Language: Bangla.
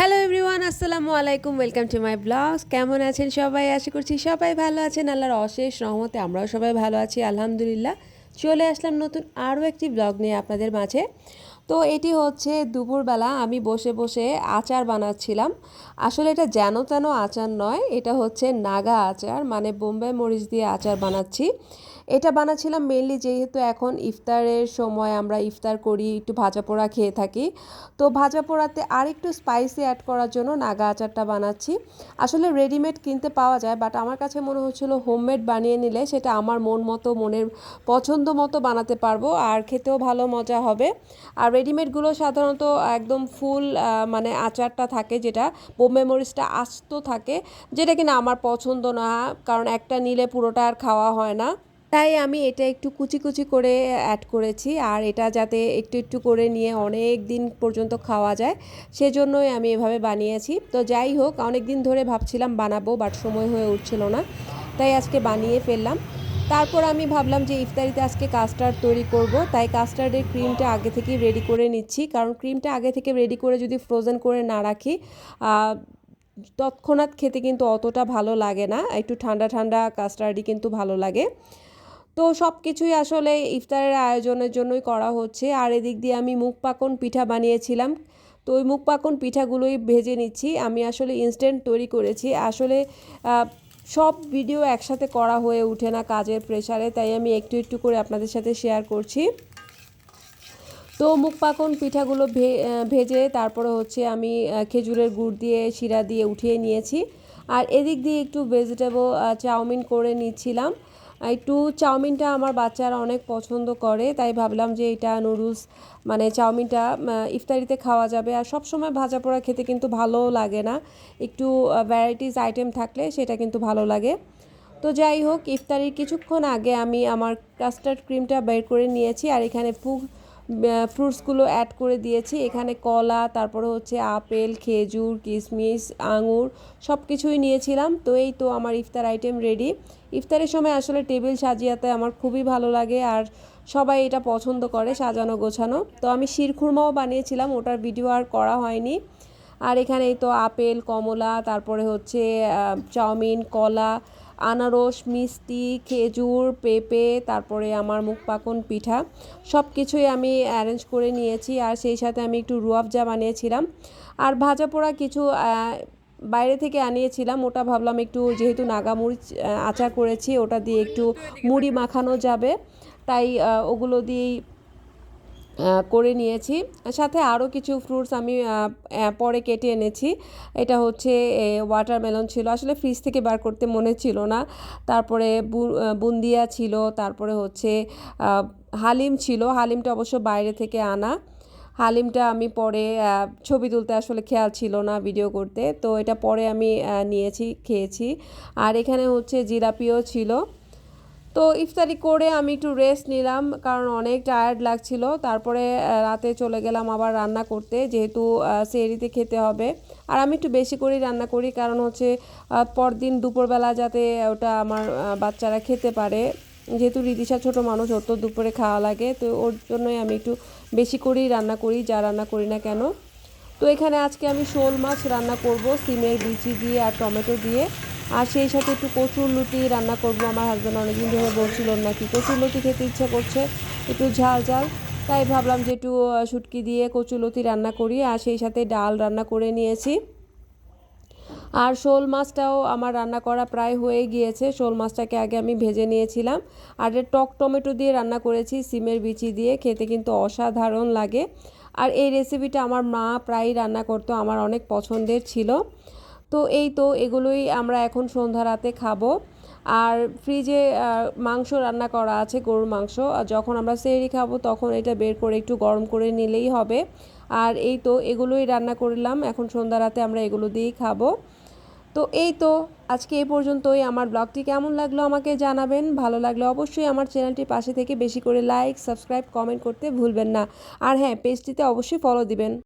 হ্যালো এভরিওয়ান আসসালামু আলাইকুম ওয়েলকাম টু মাই ব্লগস কেমন আছেন সবাই? আশা করছি সবাই ভালো আছেন। আল্লাহর অশেষ রহমতে আমরাও সবাই ভালো আছি, আলহামদুলিল্লাহ। চলে আসলাম নতুন আরও একটি ব্লগ নিয়ে আপনাদের মাঝে। তো এটি হচ্ছে দুপুরবেলা আমি বসে বসে আচার বানাচ্ছিলাম। আসলে এটা যেন তেন আচার নয়, এটা হচ্ছে নাগা আচার মানে বোম্বে মরিচ দিয়ে আচার বানাচ্ছি। এটা বানাচ্ছিলাম মেনলি যেহেতু এখন ইফতারের সময় আমরা ইফতার করি, একটু ভাজা পোড়া খেয়ে থাকি। তো ভাজা পোড়াতে আর একটু স্পাইসি অ্যাড করার জন্য নাগা আচারটা বানাচ্ছি। আসলে রেডিমেড কিনতে পাওয়া যায় বাট আমার কাছে মনে হচ্ছিল হোমমেড বানিয়ে নিলে সেটা আমার মন মতো, মনের পছন্দ মতো বানাতে পারব আর খেতেও ভালো মজা হবে। আর রেডিমেডগুলো সাধারণত একদম ফুল মানে আচারটা থাকে যেটা বোম্বে মরিচটা আস্ত থাকে, যেটা কিনা আমার পছন্দ না, কারণ একটা নিলে পুরোটা আর খাওয়া হয় না। তাই আমি এটা একটু কুচি কুচি করে অ্যাড করেছি। আর এটা যাতে একটু একটু করে নিয়ে অনেক দিন পর্যন্ত খাওয়া যায়, সেজন্যই আমি এভাবে বানিয়েছি। তো যাই হোক অনেক দিন ধরে ভাবছিলাম বানাবো বাট সময় হয়ে উঠছিল না। তাই আজকে বানিয়ে ফেললাম। তারপর আমি ভাবলাম যে ইফতারিতে আজকে কাস্টার্ড তৈরি করব। তাই কাস্টার্ডের ক্রিমটা আগে থেকেই রেডি করে নিচ্ছি। কারণ ক্রিমটা আগে থেকে রেডি করে যদি ফ্রোজেন করে না রাখি তৎক্ষণাৎ খেতে কিন্তু অতটা ভালো লাগে না। একটু ঠান্ডা ঠান্ডা কাস্টার্ডই কিন্তু ভালো লাগে। তো সব কিছুই আসলে ইফতারের আয়োজনের জন্যই করা হচ্ছে। আর এদিক দিয়ে আমি মুখ পাকন পিঠা বানিয়েছিলাম। তো ওই মুখ পাকন পিঠাগুলোই ভেজে নিচ্ছি। আমি আসলে ইনস্ট্যান্ট তৈরি করেছি। আসলে সব ভিডিও একসাথে করা হয়ে ওঠে না কাজের প্রেশারে তাই আমি একটু একটু করে আপনাদের সাথে শেয়ার করছি। তো মুখ পাকন পিঠাগুলো ভেজে তারপরে হচ্ছে আমি খেজুরের গুড় দিয়ে, শিরা দিয়ে উঠিয়ে নিয়েছি। আর এদিক দিয়ে একটু ভেজিটেবল চাউমিন করে নিচ্ছিলাম। একটু চাউমিনটা আমার বাচ্চারা অনেক পছন্দ করে, তাই ভাবলাম যে এটা নুডলস মানে চাউমিনটা ইফতারিতে খাওয়া যাবে। আর সব সময় ভাজা পোড়া খেতে কিন্তু ভালো লাগে না। একটু ভ্যারাইটিস আইটেম থাকলে সেটা কিন্তু ভালো লাগে। তো যাই হোক, ইফতারির কিছুক্ষণ আগে আমি আমার কাস্টার্ড ক্রিমটা বের করে নিয়েছি, আর এখানে ফুগ ফ্রুটসগুলো অ্যাড করে দিয়েছি। এখানে কলা, তারপরে হচ্ছে আপেল, খেজুর কিশমিশ আঙুর সব কিছুই নিয়েছিলাম। তো এই তো আমার ইফতার আইটেম রেডি ইফতারের সময় আসলে টেবিল সাজিয়াতে আমার খুবই ভালো লাগে আর সবাই এটা পছন্দ করে, সাজানো গোছানো। তো আমি শিরখুরমাও বানিয়েছিলাম, ওটার ভিডিও আর করা হয়নি। আর এখানে তো আপেল, কমলা, তারপরে হচ্ছে চাউমিন, কলা আনারস, মিষ্টি, খেজুর, পেঁপে, তারপরে আমার মুখ পাকন পিঠা সব কিছুই আমি অ্যারেঞ্জ করে নিয়েছি। আর সেই সাথে আমি একটু রুয়াবজা বানিয়েছিলাম। আর ভাজা পোড়া কিছু বাইরে থেকে আনিয়েছিলাম। ওটা ভাবলাম একটু যেহেতু নাগামুড়ি আচার করেছি, ওটা দিয়ে একটু মুড়ি মাখানো যাবে। তাই ওগুলো দিয়েই করে নিয়েছি। সাথে আরও কিছু ফ্রুটস আমি পরে কেটে এনেছি। এটা হচ্ছে ওয়াটারমেলন ছিল। আসলে ফ্রিজ থেকে বার করতে মনে ছিল না। তারপরে বুন্দিয়া ছিল। তারপরে হচ্ছে হালিম ছিল। হালিমটা অবশ্য বাইরে থেকে আনা। হালিমটা আমি পরে ছবি তুলতে আসলে খেয়াল ছিল না ভিডিও করতে। তো এটা পরে আমি নিয়েছি, খেয়েছি। আর এখানে হচ্ছে জিলাপিও ছিল। তো ইফতারি করে আমি একটু রেস্ট নিলাম, কারণ অনেক টায়ার্ড লাগছিল। তারপরে রাতে চলে গেলাম আবার রান্না করতে, যেহেতু সেরিতে খেতে হবে। আর আমি একটু বেশি করেই রান্না করি, কারণ হচ্ছে পরদিন দুপুরবেলা যাতে ওটা আমার বাচ্চারা খেতে পারে। যেহেতু রিদিশা ছোটো মানুষ, ওর তো দুপুরে খাওয়া লাগে, তো ওর জন্যই আমি একটু বেশি করেই রান্না করি, যা রান্না করি না কেন। তো এখানে আজকে আমি শোল মাছ রান্না করব, সিমের বিচি দিয়ে আর টমেটো দিয়ে। আর সেই সাথে একটু কচুর লুটি রান্না করব। আমার হাজব্যান্ড অনেকদিন ধরে বলছিল নাকি কচুর লুটি খেতে ইচ্ছা করছে, একটু ঝাল ঝাল। তাই ভাবলাম যে একটু শুটকি দিয়ে কচুর লুটি রান্না করি আর সেই সাথে ডাল রান্না করে নিয়েছি। আর শোল মাছটাও আমার রান্না করা প্রায় হয়ে গিয়েছে। শোল মাছটাকে আগে আমি ভেজে নিয়েছিলাম। আর টক টমেটো দিয়ে রান্না করেছি, সিমের বিচি দিয়ে, খেতে কিন্তু অসাধারণ লাগে। আর এই রেসিপিটা আমার মা প্রায়ই রান্না করতো, আমার অনেক পছন্দের ছিল। তো এই তো এগুলোই আমরা এখন সন্ধ্যা রাতে খাব। আর ফ্রিজে মাংস রান্না করা আছে, গরুর মাংস। আর যখন আমরা সেরি খাব তখন এটা বের করে একটু গরম করে নিলেই হবে। আর এই তো এগুলোই রান্না করলাম, এখন সন্ধ্যা রাতে আমরা এগুলো দিয়েই খাব। তো এই তো আজকে এই পর্যন্তই। আমার ব্লগটি কেমন লাগল আমাকে জানাবেন। ভালো লাগলে অবশ্যই আমার চ্যানেলটির পাশে থেকে বেশি করে লাইক, সাবস্ক্রাইব, কমেন্ট করতে ভুলবেন না। আর হ্যাঁ পেজটিতে অবশ্যই ফলো দিবেন।